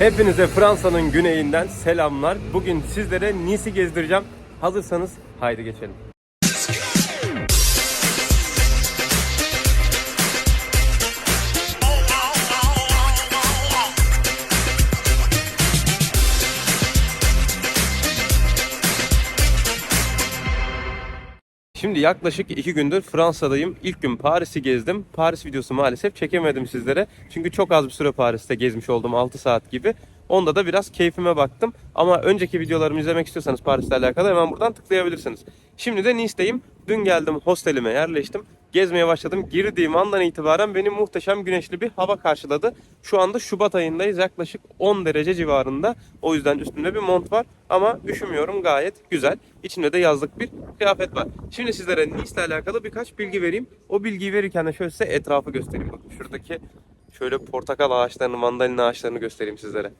Hepinize Fransa'nın güneyinden selamlar. Bugün sizlere Nice'i gezdireceğim. Hazırsanız haydi geçelim. Şimdi yaklaşık iki gündür Fransa'dayım. İlk gün Paris'i gezdim. Paris videosu maalesef çekemedim sizlere. Çünkü çok az bir süre Paris'te gezmiş oldum 6 saat gibi. Onda da biraz keyfime baktım. Ama önceki videolarımı izlemek istiyorsanız Paris'le alakalı hemen buradan tıklayabilirsiniz. Şimdi de Nice'deyim. Dün geldim hostelime yerleştim. Gezmeye başladım. Girdiğim andan itibaren beni muhteşem güneşli bir hava karşıladı. Şu anda Şubat ayındayız. Yaklaşık 10 derece civarında. O yüzden üstümde bir mont var. Ama üşümüyorum gayet güzel. İçimde de yazlık bir kıyafet var. Şimdi sizlere Nice ile alakalı birkaç bilgi vereyim. O bilgiyi verirken de şöyle size etrafı göstereyim. Bakın şuradaki şöyle portakal ağaçlarını, mandalina ağaçlarını göstereyim sizlere.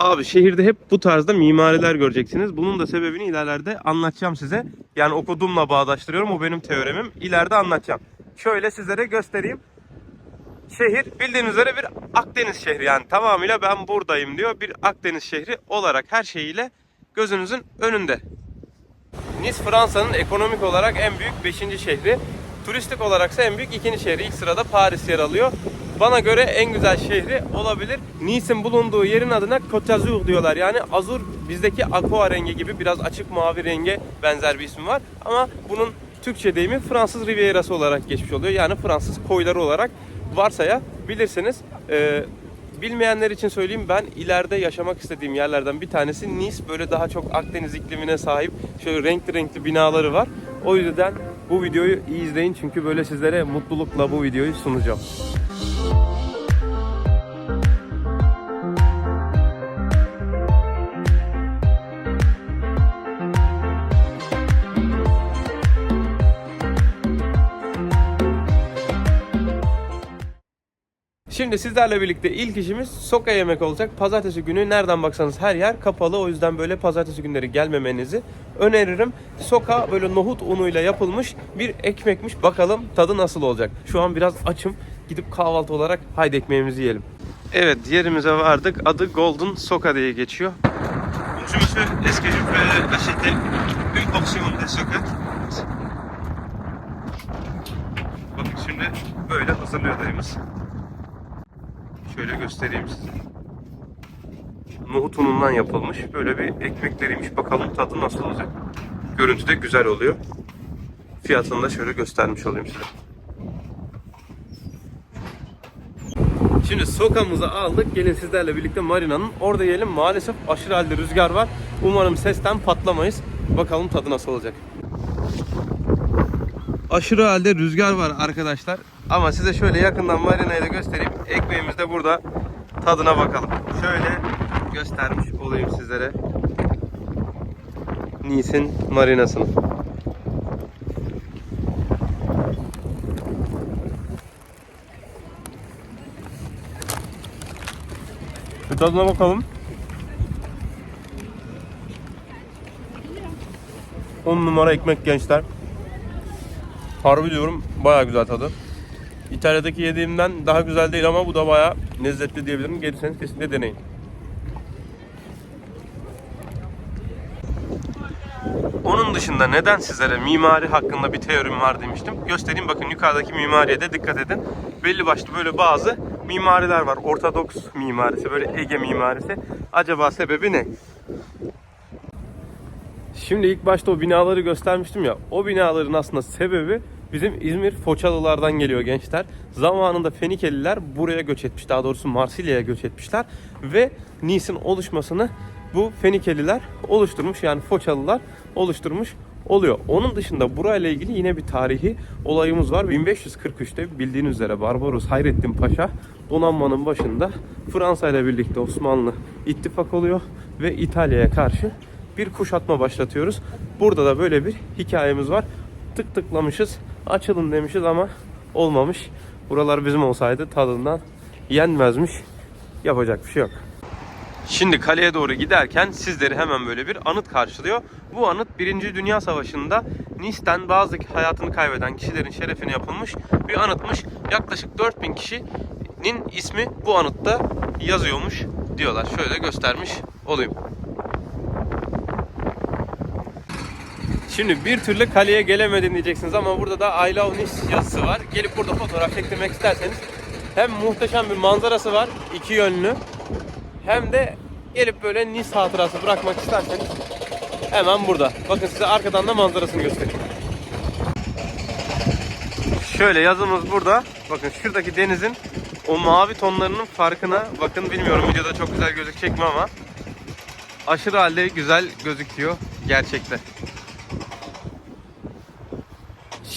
Abi şehirde hep bu tarzda mimariler göreceksiniz. Bunun da sebebini ilerlerde anlatacağım size. Yani okuduğumla bağdaştırıyorum. O benim teoremim. İleride anlatacağım. Şöyle sizlere göstereyim. Şehir bildiğiniz üzere bir Akdeniz şehri yani tamamıyla ben buradayım diyor. Bir Akdeniz şehri olarak her şeyiyle gözünüzün önünde. Nice Fransa'nın ekonomik olarak en büyük 5. şehri. Turistik olaraksa en büyük ikinci şehri. İlk sırada Paris yer alıyor. Bana göre en güzel şehri olabilir. Nice'in bulunduğu yerin adına Côte d'Azur diyorlar. Yani azur bizdeki aqua rengi gibi biraz açık mavi renge benzer bir ismi var. Ama bunun Türkçe deyimi Fransız Rivierası olarak geçmiş oluyor. Yani Fransız koyları olarak varsayabilirsiniz. Ee, bilmeyenler için söyleyeyim ben ileride yaşamak istediğim yerlerden bir tanesi Nice. Böyle daha çok Akdeniz iklimine sahip şöyle renkli renkli binaları var. O yüzden bu videoyu iyi izleyin çünkü böyle sizlere mutlulukla bu videoyu sunacağım. Şimdi sizlerle birlikte ilk işimiz soka yemek olacak. Pazartesi günü nereden baksanız her yer kapalı. O yüzden böyle pazartesi günleri gelmemenizi öneririm. Soka böyle nohut unuyla yapılmış bir ekmekmiş. Bakalım tadı nasıl olacak. Şu an biraz açım. Gidip kahvaltı olarak haydi ekmeğimizi yiyelim. Evet yerimize vardık. Adı Golden Soka diye geçiyor. Bonjour monsieur, est-ce que soka? Bakın şimdi böyle hazırlıyor dayımız. Şöyle göstereyim size. Nohut unundan yapılmış. Böyle bir ekmekleriymiş. Bakalım tadı nasıl olacak. Görüntü de güzel oluyor. Fiyatını da şöyle göstermiş olayım size. Şimdi sokamızı aldık. Gelin sizlerle birlikte marinanın orada yiyelim. Maalesef aşırı halde rüzgar var. Umarım sesten patlamayız. Bakalım tadı nasıl olacak. Aşırı halde rüzgar var arkadaşlar. Ama size şöyle yakından marinayı da göstereyim. Ekmeğimiz de burada. Tadına bakalım. Şöyle göstermiş olayım sizlere. Nice'in marinasını. Bir tadına bakalım. 10 numara ekmek gençler. Harbi diyorum baya güzel tadı. İtalya'daki yediğimden daha güzel değil ama bu da baya lezzetli diyebilirim. Gelirseniz kesinlikle deneyin. Onun dışında neden sizlere mimari hakkında bir teorim var demiştim. Göstereyim bakın yukarıdaki mimariye de dikkat edin. Belli başlı böyle bazı mimariler var. Ortodoks mimarisi, böyle Ege mimarisi. Acaba sebebi ne? Şimdi ilk başta o binaları göstermiştim ya. O binaların aslında sebebi bizim İzmir Foçalılardan geliyor gençler. Zamanında Fenikeliler buraya göç etmiş. Daha doğrusu Marsilya'ya göç etmişler. Ve Nice'in oluşmasını bu Fenikeliler oluşturmuş. Yani Foçalılar oluşturmuş oluyor. Onun dışında burayla ilgili yine bir tarihi olayımız var. 1543'te bildiğiniz üzere Barbaros Hayrettin Paşa donanmanın başında Fransa ile birlikte Osmanlı ittifak oluyor ve İtalya'ya karşı bir kuşatma başlatıyoruz. Burada da böyle bir hikayemiz var. Tık tıklamışız, açılın demişiz ama olmamış. Buralar bizim olsaydı tadından yenmezmiş. Yapacak bir şey yok. Şimdi kaleye doğru giderken sizleri hemen böyle bir anıt karşılıyor. Bu anıt 1. Dünya Savaşı'nda Nice'den bazı hayatını kaybeden kişilerin şerefine yapılmış bir anıtmış. Yaklaşık 4000 kişinin ismi bu anıtta yazıyormuş. diyorlar. Şöyle göstermiş olayım. Şimdi bir türlü kaleye gelemedin diyeceksiniz ama burada da I Love Nice yazısı var. Gelip burada fotoğraf çektirmek isterseniz hem muhteşem bir manzarası var iki yönlü hem de gelip böyle Nice hatırası bırakmak isterseniz hemen burada. Bakın size arkadan da manzarasını göstereyim. Şöyle yazımız burada. Bakın şuradaki denizin o mavi tonlarının farkına bakın bilmiyorum videoda çok güzel gözükecek mi ama aşırı halde güzel gözüküyor gerçekte.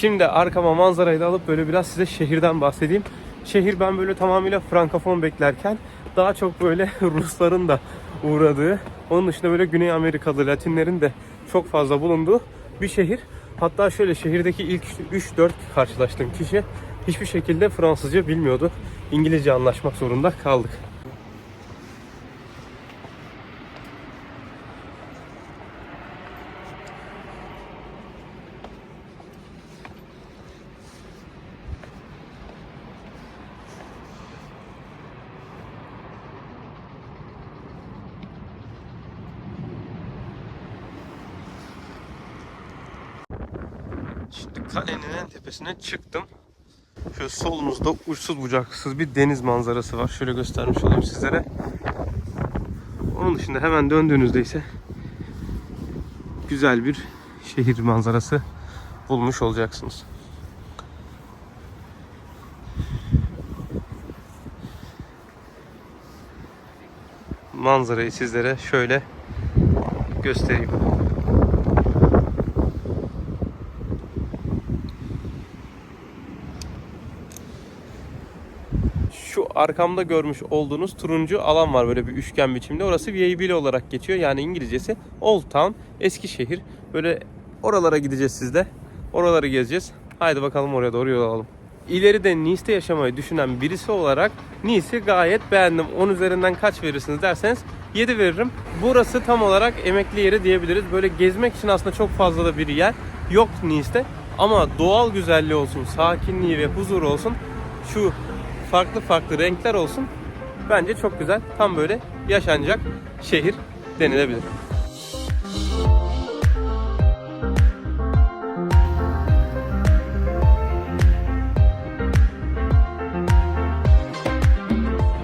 Şimdi arkama manzarayı da alıp böyle biraz size şehirden bahsedeyim. Şehir ben böyle tamamıyla frankofon beklerken daha çok böyle Rusların da uğradığı, onun dışında böyle Güney Amerikalı, Latinlerin de çok fazla bulunduğu bir şehir. Hatta şöyle şehirdeki ilk 3-4 karşılaştığım kişi hiçbir şekilde Fransızca bilmiyordu. İngilizce anlaşmak zorunda kaldık. Şimdi kalenin en tepesine çıktım. Şöyle solumuzda uçsuz bucaksız bir deniz manzarası var. Şöyle göstermiş olayım sizlere. Onun dışında hemen döndüğünüzde ise güzel bir şehir manzarası bulmuş olacaksınız. Manzarayı sizlere şöyle göstereyim. Şu arkamda görmüş olduğunuz turuncu alan var böyle bir üçgen biçimde. Orası Vieille olarak geçiyor. Yani İngilizcesi Old Town, Eskişehir. Böyle oralara gideceğiz sizde. Oraları gezeceğiz. Haydi bakalım oraya doğru yol alalım. İleride Nice'te yaşamayı düşünen birisi olarak Nice'i gayet beğendim. 10 üzerinden kaç verirsiniz derseniz 7 veririm. Burası tam olarak emekli yeri diyebiliriz. Böyle gezmek için aslında çok fazla da bir yer yok Nice'te. Ama doğal güzelliği olsun, sakinliği ve huzur olsun. Şu farklı farklı renkler olsun. Bence çok güzel. Tam böyle yaşanacak şehir denilebilir.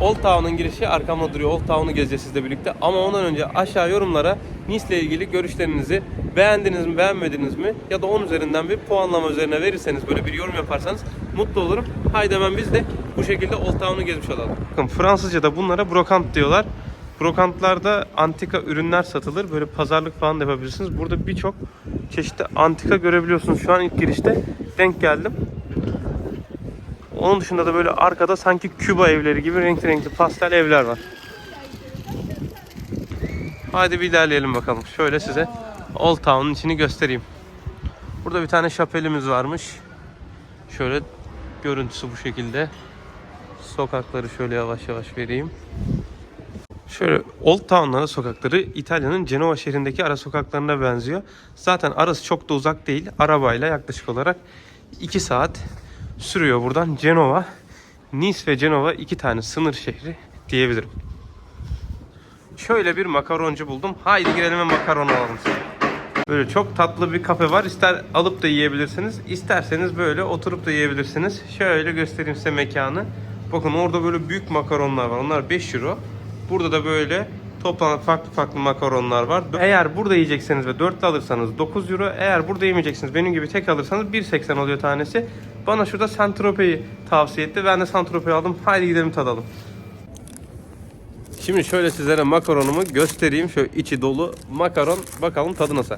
Old Town'un girişi arkamda duruyor. Old Town'u gezeceğiz sizle birlikte. Ama ondan önce aşağı yorumlara Nice ile ilgili görüşlerinizi beğendiniz mi, beğenmediniz mi? Ya da 10 üzerinden bir puanlama üzerine verirseniz, böyle bir yorum yaparsanız mutlu olurum. Haydi hemen biz de bu şekilde Old Town'u gezmiş olalım. Bakın Fransızca'da bunlara brokant diyorlar. Brokantlarda antika ürünler satılır. Böyle pazarlık falan da yapabilirsiniz. Burada birçok çeşitli antika görebiliyorsunuz. Şu an ilk girişte denk geldim. Onun dışında da böyle arkada sanki Küba evleri gibi renkli renkli pastel evler var. Haydi bir ilerleyelim bakalım. Şöyle size Old Town'un içini göstereyim. Burada bir tane şapelimiz varmış. Şöyle görüntüsü bu şekilde. Sokakları şöyle yavaş yavaş vereyim. Şöyle Old Town'ların sokakları İtalya'nın Cenova şehrindeki ara sokaklarına benziyor. Zaten arası çok da uzak değil. Arabayla yaklaşık olarak 2 saat sürüyor buradan Cenova. Nice ve Cenova iki tane sınır şehri diyebilirim. Şöyle bir makaroncu buldum. Haydi girelim ve makaron alalım size. Böyle çok tatlı bir kafe var. İster alıp da yiyebilirsiniz. isterseniz böyle oturup da yiyebilirsiniz. Şöyle göstereyim size mekanı. Bakın orada böyle büyük makaronlar var. Onlar 5 euro. Burada da böyle toplam farklı farklı makaronlar var. Eğer burada yiyecekseniz ve 4 alırsanız 9 euro. Eğer burada yemeyeceksiniz benim gibi tek alırsanız 1.80 oluyor tanesi. Bana şurada Saint-Tropez'i tavsiye etti. Ben de Saint-Tropez aldım. Haydi gidelim tadalım. Şimdi şöyle sizlere makaronumu göstereyim. Şöyle içi dolu makaron. Bakalım tadı nasıl.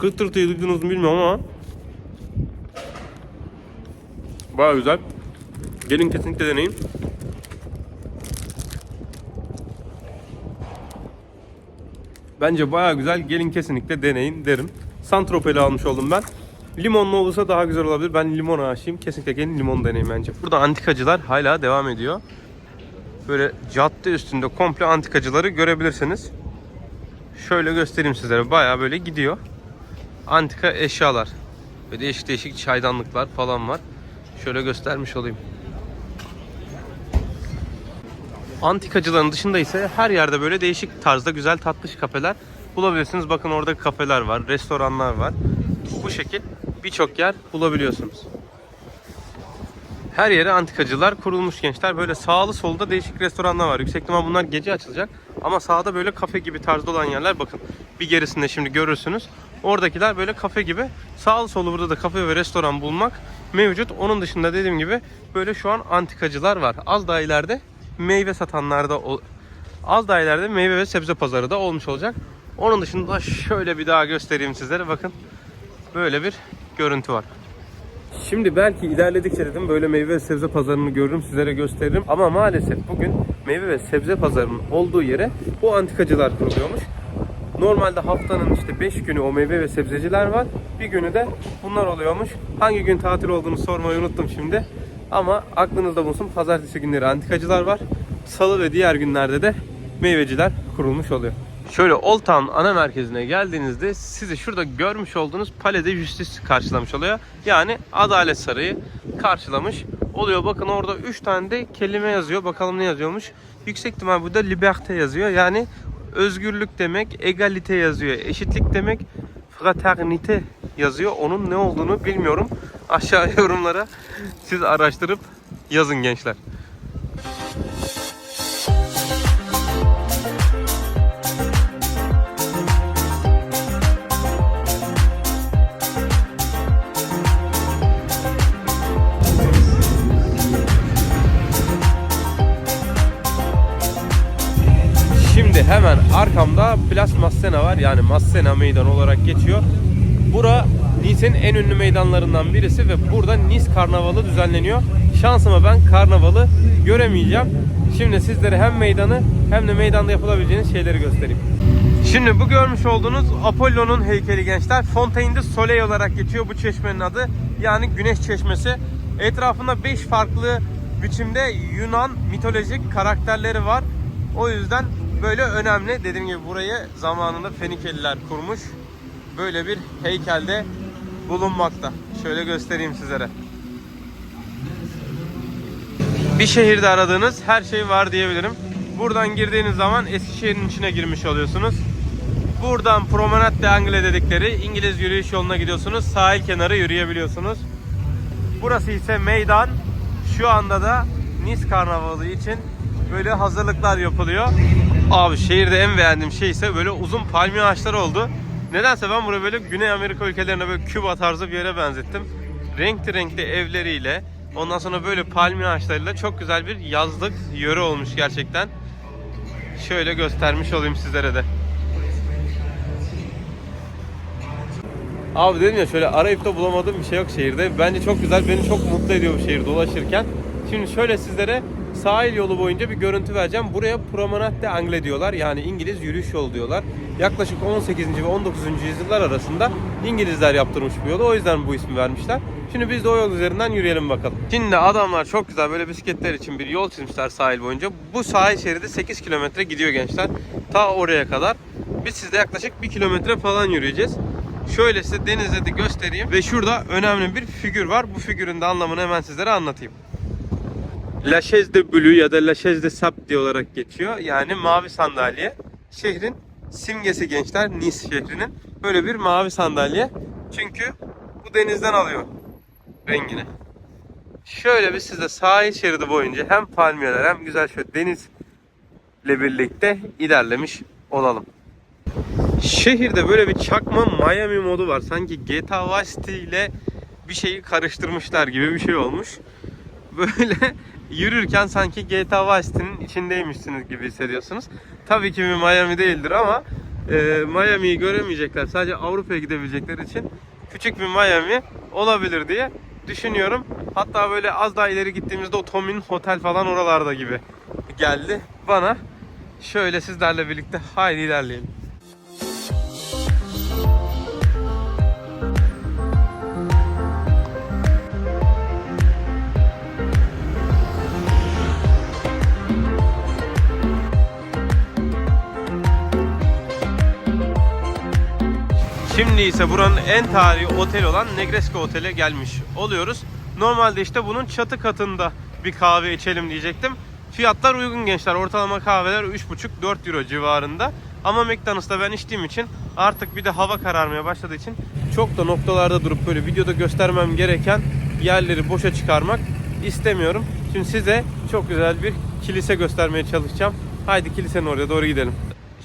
Kıtırtıyı duydunuz mu bilmiyorum ama Baya güzel. Gelin kesinlikle deneyin. Bence baya güzel. Gelin kesinlikle deneyin derim. Santropeli almış oldum ben. Limonlu olursa daha güzel olabilir. Ben limon aşığım. Kesinlikle gelin limon deneyin bence. Burada antikacılar hala devam ediyor. Böyle cadde üstünde komple antikacıları görebilirsiniz. Şöyle göstereyim sizlere. Baya böyle gidiyor. Antika eşyalar. Ve değişik değişik çaydanlıklar falan var. Şöyle göstermiş olayım. Antikacıların dışında ise her yerde böyle değişik tarzda güzel tatlış kafeler bulabilirsiniz. Bakın orada kafeler var, restoranlar var. Bu şekil birçok yer bulabiliyorsunuz. Her yere antikacılar kurulmuş gençler. Böyle sağlı solda değişik restoranlar var. Yüksek ihtimal bunlar gece açılacak. Ama sağda böyle kafe gibi tarzda olan yerler bakın. Bir gerisinde şimdi görürsünüz. Oradakiler böyle kafe gibi. Sağlı sollu burada da kafe ve restoran bulmak mevcut. Onun dışında dediğim gibi böyle şu an antikacılar var. Az daha ileride meyve satanlarda ol- az daha ileride meyve ve sebze pazarı da olmuş olacak. Onun dışında şöyle bir daha göstereyim sizlere. Bakın böyle bir görüntü var. Şimdi belki ilerledikçe dedim böyle meyve ve sebze pazarını görürüm sizlere gösteririm. Ama maalesef bugün meyve ve sebze pazarının olduğu yere bu antikacılar kuruluyormuş. Normalde haftanın işte 5 günü o meyve ve sebzeciler var. Bir günü de bunlar oluyormuş. Hangi gün tatil olduğunu sormayı unuttum şimdi. Ama aklınızda bulunsun pazartesi günleri antikacılar var. Salı ve diğer günlerde de meyveciler kurulmuş oluyor. Şöyle Old Town ana merkezine geldiğinizde sizi şurada görmüş olduğunuz Palais de Justice karşılamış oluyor. Yani Adalet Sarayı karşılamış oluyor. Bakın orada 3 tane de kelime yazıyor. Bakalım ne yazıyormuş. Yüksek ihtimal burada liberté yazıyor. Yani özgürlük demek, egalite yazıyor. Eşitlik demek, fraternite yazıyor. Onun ne olduğunu bilmiyorum. Aşağı yorumlara siz araştırıp yazın gençler. Var. Yani Massena meydanı olarak geçiyor. Bura Nice'in en ünlü meydanlarından birisi ve burada Nice Karnavalı düzenleniyor. Şansıma ben karnavalı göremeyeceğim. Şimdi sizlere hem meydanı hem de meydanda yapılabileceğiniz şeyleri göstereyim. Şimdi bu görmüş olduğunuz Apollo'nun heykeli gençler. Fontaine de Soleil olarak geçiyor bu çeşmenin adı. Yani güneş çeşmesi. Etrafında 5 farklı biçimde Yunan mitolojik karakterleri var. O yüzden böyle önemli. Dediğim gibi burayı zamanında Fenikeliler kurmuş. Böyle bir heykelde bulunmakta. Şöyle göstereyim sizlere. Bir şehirde aradığınız her şey var diyebilirim. Buradan girdiğiniz zaman Eskişehir'in içine girmiş oluyorsunuz. Buradan Promenade de Angle dedikleri İngiliz yürüyüş yoluna gidiyorsunuz. Sahil kenarı yürüyebiliyorsunuz. Burası ise meydan. Şu anda da Nice Karnavalı için böyle hazırlıklar yapılıyor. Abi şehirde en beğendiğim şey ise böyle uzun palmiye ağaçları oldu. Nedense ben burayı böyle Güney Amerika ülkelerine böyle Küba tarzı bir yere benzettim. Renkli renkli evleriyle ondan sonra böyle palmiye ağaçlarıyla çok güzel bir yazlık yöre olmuş gerçekten. Şöyle göstermiş olayım sizlere de. Abi dedim ya şöyle arayıp da bulamadığım bir şey yok şehirde. Bence çok güzel, beni çok mutlu ediyor bu şehir dolaşırken. Şimdi şöyle sizlere sahil yolu boyunca bir görüntü vereceğim. Buraya Promenade de Angle diyorlar. Yani İngiliz yürüyüş yolu diyorlar. Yaklaşık 18. ve 19. yüzyıllar arasında İngilizler yaptırmış bu yolu. O yüzden bu ismi vermişler. Şimdi biz de o yol üzerinden yürüyelim bakalım. Şimdi adamlar çok güzel böyle bisikletler için bir yol çizmişler sahil boyunca. Bu sahil şeridi 8 kilometre gidiyor gençler. Ta oraya kadar. Biz sizde yaklaşık 1 kilometre falan yürüyeceğiz. Şöyle size denizde de göstereyim. Ve şurada önemli bir figür var. Bu figürün de anlamını hemen sizlere anlatayım. La Chaise de Bleu ya da La Chaise de Sable diye olarak geçiyor. Yani mavi sandalye. Şehrin simgesi gençler. Nice şehrinin. Böyle bir mavi sandalye. Çünkü bu denizden alıyor rengini. Şöyle bir size sahil şeridi boyunca hem palmiyeler hem güzel şöyle denizle birlikte ilerlemiş olalım. Şehirde böyle bir çakma Miami modu var. Sanki GTA Vice ile bir şeyi karıştırmışlar gibi bir şey olmuş. Böyle yürürken sanki GTA Vice içindeymişsiniz gibi hissediyorsunuz. Tabii ki bir Miami değildir ama e, Miami'yi göremeyecekler. Sadece Avrupa'ya gidebilecekler için küçük bir Miami olabilir diye düşünüyorum. Hatta böyle az daha ileri gittiğimizde o Tommy'nin otel falan oralarda gibi geldi bana. Şöyle sizlerle birlikte haydi ilerleyelim. Şimdi ise buranın en tarihi otel olan Negresco Otel'e gelmiş oluyoruz. Normalde işte bunun çatı katında bir kahve içelim diyecektim. Fiyatlar uygun gençler. Ortalama kahveler 3,5-4 euro civarında. Ama McDonald's'ta ben içtiğim için artık bir de hava kararmaya başladığı için çok da noktalarda durup böyle videoda göstermem gereken yerleri boşa çıkarmak istemiyorum. Şimdi size çok güzel bir kilise göstermeye çalışacağım. Haydi kilisenin oraya doğru gidelim.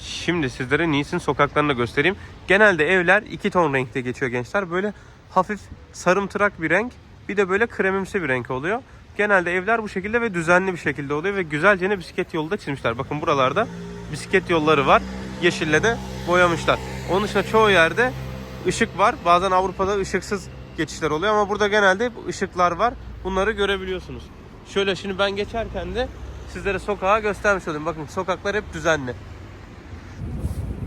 Şimdi sizlere Nice'in sokaklarını da göstereyim. Genelde evler iki ton renkte geçiyor gençler. Böyle hafif sarımtırak bir renk. Bir de böyle kremimsi bir renk oluyor. Genelde evler bu şekilde ve düzenli bir şekilde oluyor ve güzelce ne bisiklet yolu da çizmişler. Bakın buralarda bisiklet yolları var. Yeşille de boyamışlar. Onun dışında çoğu yerde ışık var. Bazen Avrupa'da ışıksız geçişler oluyor ama burada genelde ışıklar var. Bunları görebiliyorsunuz. Şöyle şimdi ben geçerken de sizlere sokağı göstermiş olayım. Bakın sokaklar hep düzenli.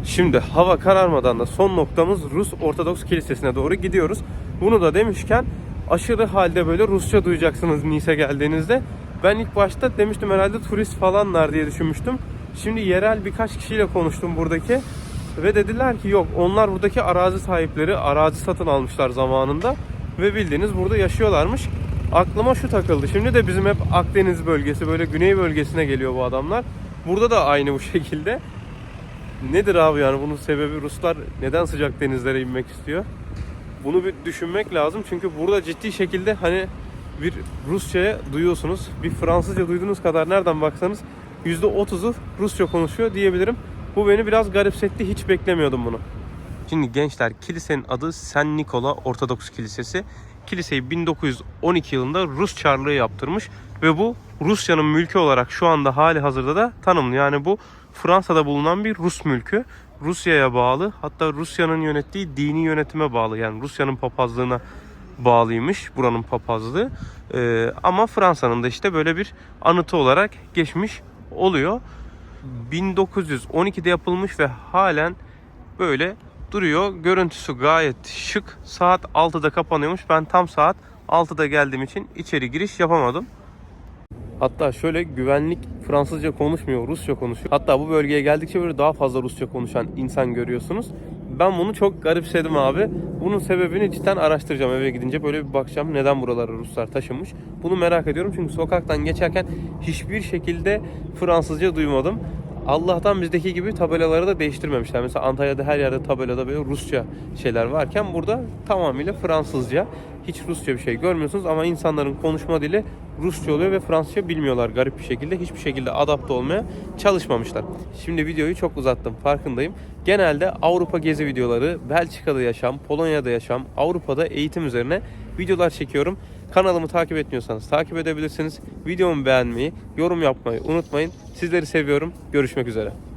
Şimdi hava kararmadan da son noktamız Rus Ortodoks Kilisesi'ne doğru gidiyoruz. Bunu da demişken aşırı halde böyle Rusça duyacaksınız Nice geldiğinizde. Ben ilk başta demiştim herhalde turist falanlar diye düşünmüştüm. Şimdi yerel birkaç kişiyle konuştum buradaki. Ve dediler ki yok onlar buradaki arazi sahipleri arazi satın almışlar zamanında. Ve bildiğiniz burada yaşıyorlarmış. Aklıma şu takıldı. Şimdi de bizim hep Akdeniz bölgesi böyle güney bölgesine geliyor bu adamlar. Burada da aynı bu şekilde. Nedir abi yani bunun sebebi Ruslar neden sıcak denizlere inmek istiyor? Bunu bir düşünmek lazım çünkü burada ciddi şekilde hani bir Rusça'ya duyuyorsunuz. Bir Fransızca duyduğunuz kadar nereden baksanız %30'u Rusça konuşuyor diyebilirim. Bu beni biraz garipsetti. Hiç beklemiyordum bunu. Şimdi gençler kilisenin adı Sen Nikola Ortodoks Kilisesi. Kiliseyi 1912 yılında Rus Çarlığı yaptırmış ve bu Rusya'nın mülkü olarak şu anda hali hazırda da tanımlı. Yani bu Fransa'da bulunan bir Rus mülkü. Rusya'ya bağlı hatta Rusya'nın yönettiği dini yönetime bağlı yani Rusya'nın papazlığına bağlıymış buranın papazlığı. Ee, ama Fransa'nın da işte böyle bir anıtı olarak geçmiş oluyor. 1912'de yapılmış ve halen böyle duruyor. Görüntüsü gayet şık. Saat 6'da kapanıyormuş. Ben tam saat 6'da geldiğim için içeri giriş yapamadım. Hatta şöyle güvenlik Fransızca konuşmuyor, Rusça konuşuyor. Hatta bu bölgeye geldikçe böyle daha fazla Rusça konuşan insan görüyorsunuz. Ben bunu çok garipsedim abi. Bunun sebebini cidden araştıracağım eve gidince. Böyle bir bakacağım neden buralara Ruslar taşınmış. Bunu merak ediyorum çünkü sokaktan geçerken hiçbir şekilde Fransızca duymadım. Allah'tan bizdeki gibi tabelaları da değiştirmemişler. Mesela Antalya'da her yerde tabelada böyle Rusça şeyler varken burada tamamıyla Fransızca. Hiç Rusça bir şey görmüyorsunuz ama insanların konuşma dili Rusça oluyor ve Fransızca bilmiyorlar garip bir şekilde. Hiçbir şekilde adapte olmaya çalışmamışlar. Şimdi videoyu çok uzattım farkındayım. Genelde Avrupa gezi videoları, Belçika'da yaşam, Polonya'da yaşam, Avrupa'da eğitim üzerine videolar çekiyorum. Kanalımı takip etmiyorsanız takip edebilirsiniz. Videomu beğenmeyi, yorum yapmayı unutmayın. Sizleri seviyorum. Görüşmek üzere.